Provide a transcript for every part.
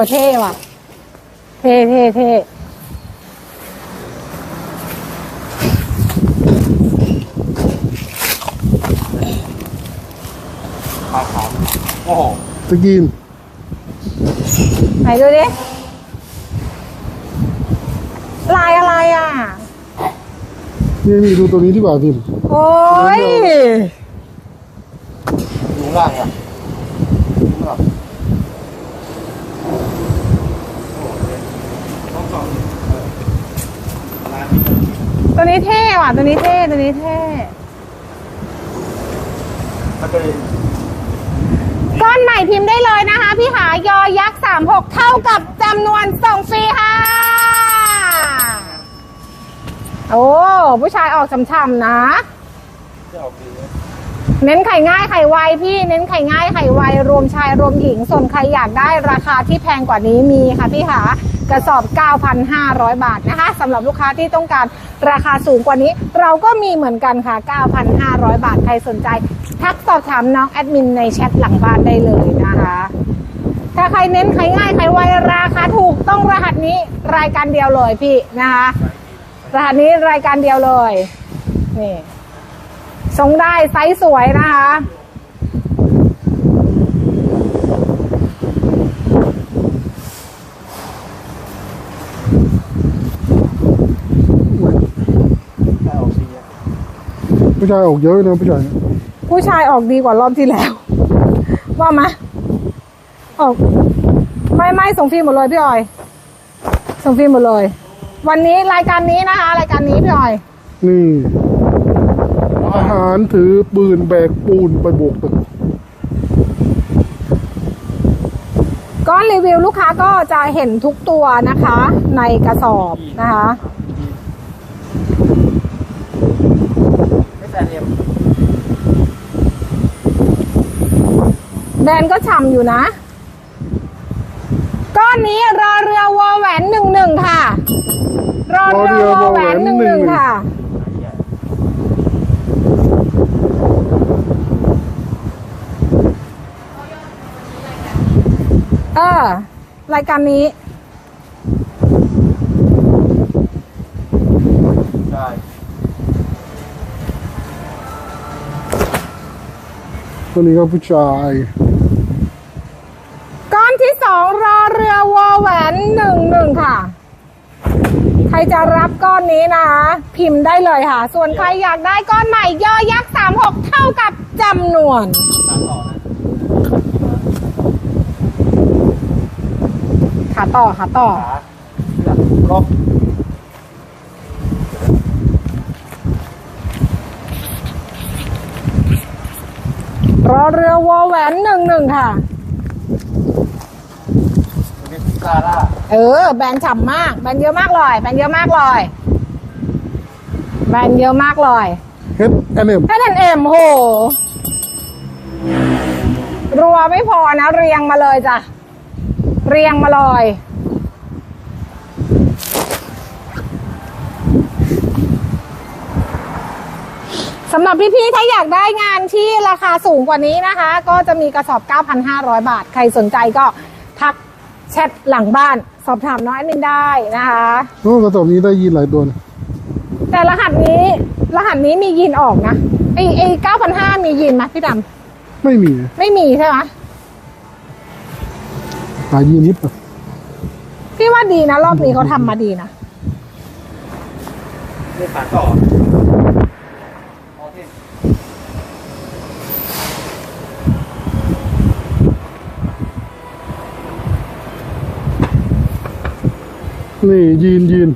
เออเท่ว่ะ เท่เท่เท่ขาวขาวโอ้โหสกรีนไหนดูดิ ลายอะไรอะ นี่นี่ดูตัวนี้ดีกว่าพิมพ์โอ้ยอยู่ล่างอะอยู่ล่างต้องสองเออร้านนี้ ตัวนี้เท่ว่ะ ตัวนี้เท่ตัวนี้เท่ก้อนใหม่พิมพ์ได้เลยนะคะ พี่หายอยักษ์สามหกเท่ากับจำนวนส่งฟรีค่ะ โอ้ ผู้ชายออกช่ำๆนะ เน้นไข่ง่ายไข่ไวพี่เน้นไข่ง่ายไข่ไวรวมชายรวมหญิง ส่วนใครอยากได้ราคาที่แพงกว่านี้มีค่ะพี่หากระสอบ 9,500 บาทนะคะสำหรับลูกค้าที่ต้องการราคาสูงกว่านี้ เราก็มีเหมือนกันค่ะ 9,500 บาทใครสนใจ ทักสอบถามน้องแอดมินในแชทหลังบ้านได้เลยนะคะ ถ้าใครเน้นไข่ง่ายไข่ไวราคาถูกต้องรหัสนี้รายการเดียวเลยพี่นะคะรหัสนี้รายการเดียวเลยนี่ ทรงได้ไซส์สวยนะคะถ้าออกดีอะผู้ชายออกเยอะนะผู้ชายเนี่ยผู้ชายออกดีกว่ารอบที่แล้ว ว่ามาออกไม่ไม่ส่งฟรีหมดเลยพี่ออย ส่งฟรีหมดเลย วันนี้รายการนี้นะคะ รายการนี้พี่ออย นี่ ทหารถือปืนแบกปูนไปโบกตึกก้อนรีวิวลูกค้าก็จะเห็นทุกตัวนะคะ ในกระสอบนะคะไม่แฟนเอ็มแบรนด์ก็ฉ่ำอยู่นะ ก้อนนี้รอเรือวอแหวนหนึ่งหนึ่งค่ะ รอเรือวอแหวนหนึ่งหนึ่งค่ะ เออ รายการนี้ใช่ตัวนี้ก็ผู้ชาย ก้อนที่สองรอเรือวอแหวนหนึ่งหนึ่งค่ะ ใครจะรับก้อนนี้นะ พิมพ์ได้เลยค่ะ ส่วนใครอยากได้ก้อนใหม่ยอยักษ์สามหกเท่ากับจำนวนตามต่อนะ ขาต่อขาต่อขาเลือกครบรอเรือวอแหวนหนึ่งหนึ่งค่ะตัวนี้ซาร่าเออ แบรนด์ฉ่ำมาก แบรนด์เยอะมากเลยแบรนด์เยอะมากเลยแบรนด์เยอะมากเลยเฮดแอนเอ็มแค่นันเอ็มโห รัวไม่พอนะ เรียงมาเลยจ้ะ เรียงมาเลยสำหรับพี่ๆ ถ้าอยากได้งานที่ราคาสูงกว่านี้นะคะ ก็จะมีกระสอบ 9,500 บาท ใครสนใจก็ทักแชทหลังบ้าน สอบถามน้องแอดมินได้นะคะโอ้กระสอบนี้ได้ยินหลายตัวนะแต่รหัสนี้ รหัสนี้มียีนออกนะไอไอเก้าพันห้ามียีนไหมพี่ดไม่มีำไม่มีใช่ไหม หายีนิดอะพี่ว่าดีนะ รอบนี้เขาทำมาดีนะนี่ขาต่อโอเคนี่ยีนยีน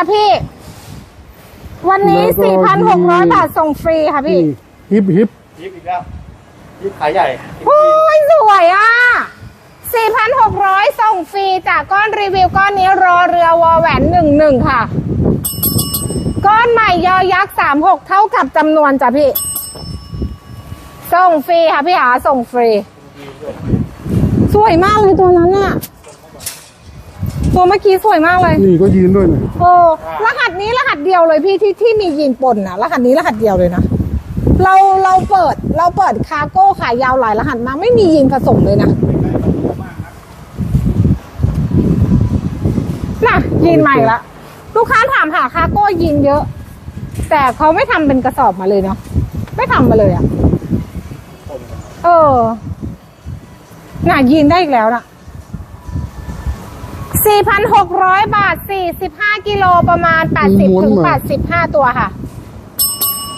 ส่งฟรีจ้ะพี่ วันนี้4,600 บาทส่งฟรีค่ะพี่นี่ ฮิปฮิปยิบอีกแล้วยิบขายใหญ่โอ้ยสวยอะ 4,600 ส่งฟรีจากก้อนรีวิวก้อนนี้รอเรือวอแหวน11 ค่ะ ก้อนใหม่ยอยักษ์ 36 เท่ากับจำนวนจ้ะพี่ ส่งฟรีค่ะพี่หาส่งฟรี สวยมากเลยตัวนั้นอะ ตัวเมื่อกี้สวยมากเลย นี่ก็ยีนด้วยเนี่ยโอ้รหัสนี้รหัสเดียวเลยพี่ที่ที่มียีนปนนะรหัสนี้รหัสเดียวเลยนะเราเราเปิดเราเปิดคาร์โก้ขายยาวหลายรหัสมากไม่มียีนผสมเลยนะน่ะยีนใหม่ละลูกค้าถามหาคาร์โก้ยีนเยอะ แต่เขาไม่ทำเป็นกระสอบมาเลยเนาะไม่ทำมาเลยอะเออ น่ะยีนได้อีกแล้วน่ะ 4,600 บาท 45 กิโลประมาณ 80 ถึง 85 ตัวค่ะ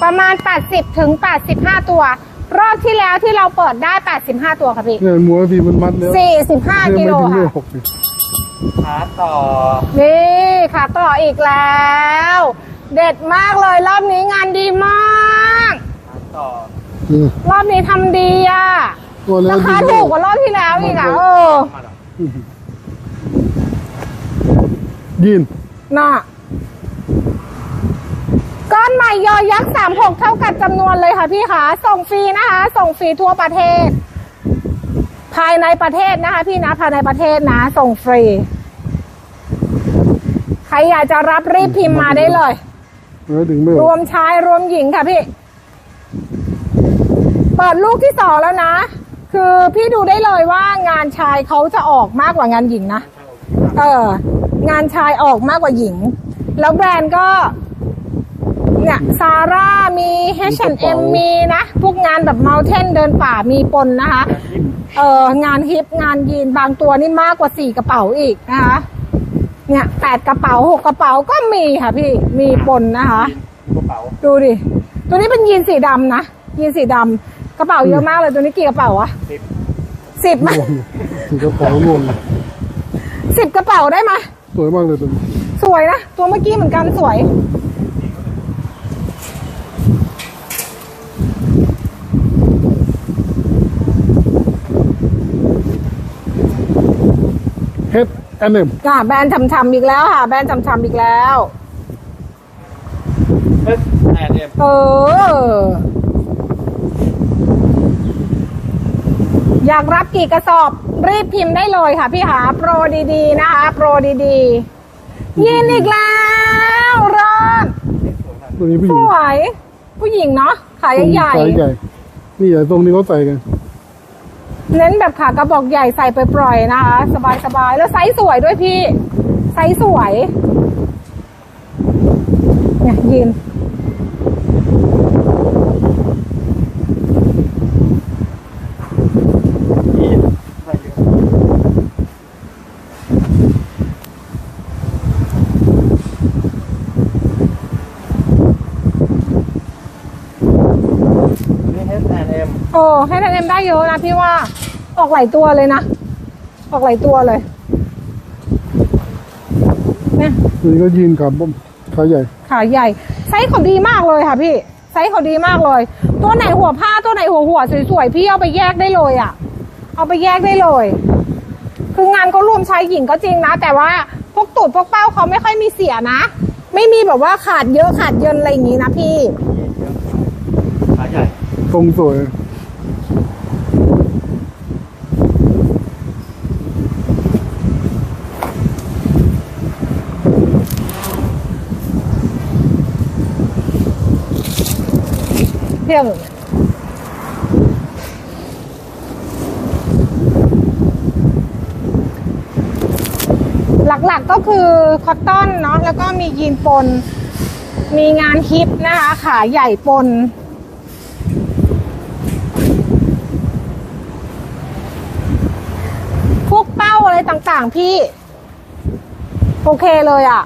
ประมาณ 80 ถึง 85 ตัว รอบที่แล้วที่เราเปิดได้ 85 ตัวค่ะพี่เนี่ยมัวทีมันมัดแล้ว45 กิโลเนี่ยไม่ถึงเลค่ะขหกเนี่ยขาต่อนี่ค่ะต่ออีกแล้ว เด็ดมากเลยรอบนี้งานดีมาก ขาต่อนี่รอบนี้ทำดีอะตัวแล้วราคาดีถูกกว่ารอบที่แล้วอีกอะเออ มาเหรอ ยีนน่ะก้อนใหม่ยอยักษ์สามหกเท่ากับจำนวนเลยค่ะพี่คะส่งฟรีนะคะ ส่งฟรีทั่วประเทศ ภายในประเทศนะคะ พี่นะภายในประเทศนะ ส่งฟรี ใครอยากจะรับรีบพิมพ์มาได้เลยแล้วถึงไม่รวมชายรวมหญิงค่ะพี่ เปิดลูกที่สองแล้วนะ คือพี่ดูได้เลยว่างานชายเขาจะออกมากกว่างานหญิงนะ เออ งานชายออกมากกว่าหญิง แล้วแบรนด์ก็เนี่ยซาร่ามี H&M มีนะ พวกงานแบบเมลเทนเดินป่ามีปนนะคะ เอองานฮิปงานยีนบางตัวนี่มากกว่าสี่กระเป๋าอีกนะคะ เนี่ยแปดกระเป๋าหกกระเป๋าก็มีค่ะพี่มีปนนะคะ กระเป๋าดูดิ ตัวนี้เป็นยีนสีดำนะ ยีนสีดำกระเป๋าเยอะมากเลยตัวนี้กี่กระเป๋าอะสิบสิบไหมรวมถือกระเป๋ารวมเลยสิบกระเป๋าได้ไหม สวยมากเลยตัวนี้สวยนะ ตัวเมื่อกี้เหมือนกันสวยเฮดแอนเอ็มอะแบรนด์ทำๆอีกแล้วค่ะ แบรนด์ทำๆอีกแล้วเฮ้ยแอนเอ็มเออ อยากรับกี่กระสอบรีบพิมพ์ได้เลยค่ะพี่หาโปรดีๆนะคะ โปรดีๆยินอีกแล้วรอดตัวนี้ผู้หสญิงวย ผู้หญิงเนาะขายใหญ่สายใหญ่นี่ใหญ่ตรงนี้เขาใส่กัน เน้นแบบขากระบอกใหญ่ใส่ไปปล่อยๆนะคะ สบายๆแล้วไซส์สวยด้วยพี่ ไซส์สวย เนี่ยยิน ยีนใส่เยอะ นี่เฮดแอนเอ็ม โอ้ให้ทาง เอ็มได้เยอะนะพี่ว่า ออกหลายตัวเลยนะ ออกหลายตัวเลยเนี่ยตัวนี้ก็ยีนกับขาใหญ่ ขาใหญ่ ไซส์เขาดีมากเลยค่ะพี่ ไซส์เขาดีมากเลย ตัวไหนหัวผ้าตัวไหนหัวหัวสวยๆพี่เอาไปแยกได้เลยอะ่ะ เอาไปแยกได้เลย คืองานเขารวมชายหญิงก็จริงนะ แต่ว่าพวกตูดพวกเป้าเขาไม่ค่อยมีเสียนะ ไม่มีแบบว่าขาดเยอะขาดเยินอะไรอย่างงี้นะพี่ ขาใหญ่ทรงสวย เพียงหลักๆก็คือคอตตอนเนาะแล้วก็มียีนปน มีงานฮิปนะคะขาใหญ่ปน พวกเป้าอะไรต่างๆพี่ โอเคเลยอะ่ะ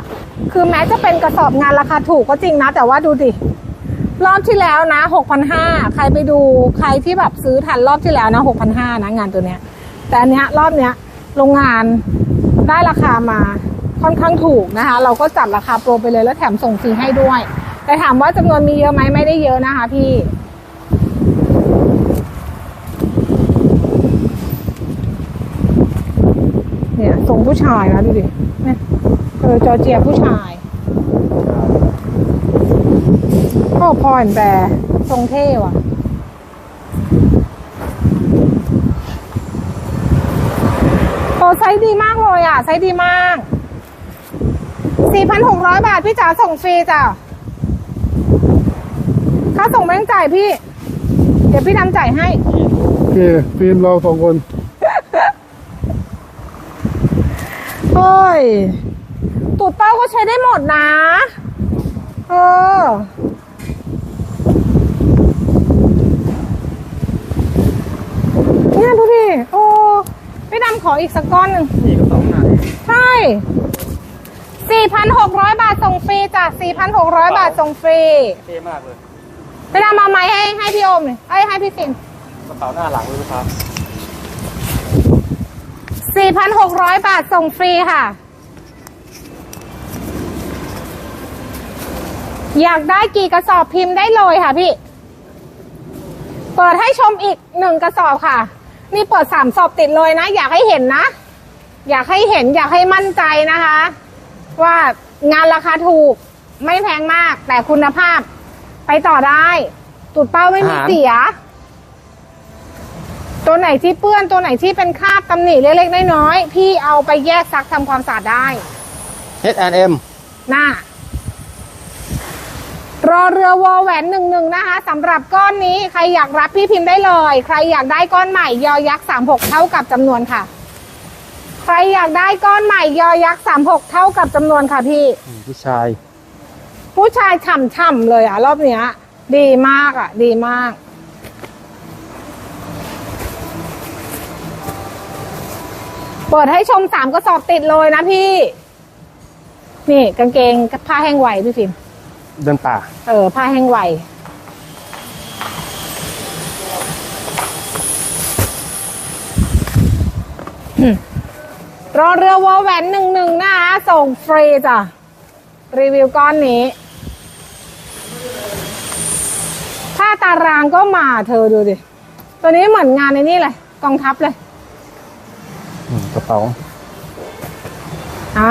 คือแม้จะเป็นกระสอบงานราคาถูกก็จริงนะ แต่ว่าดูดิ รอบที่แล้วนะ6,500ใครไปดูใครที่แบบซื้อทันรอบที่แล้วนะ6,500นะงานตัวเนี้ย แต่อันเนี้ยรอบเนี้ยโรงงานได้ราคามาค่อนข้างถูกนะคะ เราก็จัดราคาโปรไปเลยแล้วแถมส่งฟรีให้ด้วย แต่ถามว่าจำนวนมีเยอะไหมไม่ได้เยอะนะคะพี่ เนี่ยทรงผู้ชายนะดูดิเนี่ยเออจอเจียผู้ชาย พอแอนแบร์ทรงเท่ว่ะส์ดีมากเลยอะ ไซส์ดีมาก 4,600 บาท พี่จ๋าส่งฟรีจ้ะค่าส่งไม่ต้องจ่ายพี่ เดี๋ยวพี่ดำจ่ายให้ โอเคฟิล์มเราสองคน เฮ้ย ตูดเป้าก็ใช้ได้หมดนะ เออ เนี่ยดูดิ โอ้ พี่ดำ ขออีกสักก้อนหนึ่งนี่ก็สองหนาใช่4,600 บาทส่งฟรีจ้ะ4,600 บาทส่งฟรีเท่มากเลยพี่ดำมาไหมให้ให้พี่โอมเลยเอ้ยให้พี่ฟินกระเป๋าหน้าหลังเลยลูกค้า4,600 บาทส่งฟรีค่ะ อยากได้กี่กระสอบพิมพ์ได้เลยค่ะพี่ เปิดให้ชมอีกหนึ่งกระสอบค่ะ นี่เปิดสามสอบติดเลยนะ อยากให้เห็นนะ อยากให้เห็นอยากให้มั่นใจนะคะ ว่างานราคาถูกไม่แพงมาก แต่คุณภาพไปต่อได้ตุดเป้าไม่มีเสีย ตัวไหนที่เปื้อนตัวไหนที่เป็นคราบตำหนิเล็กๆน้อยๆพี่เอาไปแยกซักทำความสะอาดได้ H&M หน้า รอเรือวอแหวนหนึ่งหนึ่งนะคะสำหรับก้อนนี้ใครอยากรับพี่พิมพ์ได้เลย ใครอยากได้ก้อนใหม่ยอยักษ์สามหกเท่ากับจำนวนค่ะ ใครอยากได้ก้อนใหม่ยอยักษ์สามหกเท่ากับจำนวนค่ะพี่ ผู้ชาย ผู้ชายฉ่ำๆเลยอะ รอบเนี้ย ดีมากอะ ดีมาก เปิดให้ชมสามกระสอบติดเลยนะพี่ นี่กางเกงผ้าแห้งไหวพี่ฟิล์ม เดินป่า เออผ้าแห้งไหวอืมรอเรือวอลแหวนหนึ่งหนึ่งนะคะส่งฟรีจ้ะ รีวิวก้อนนี้ผ้าตารางก็มาเธอดูดิ ตัวนี้เหมือนงานในนี่เลย กองทัพเลยกระเป๋าอ่า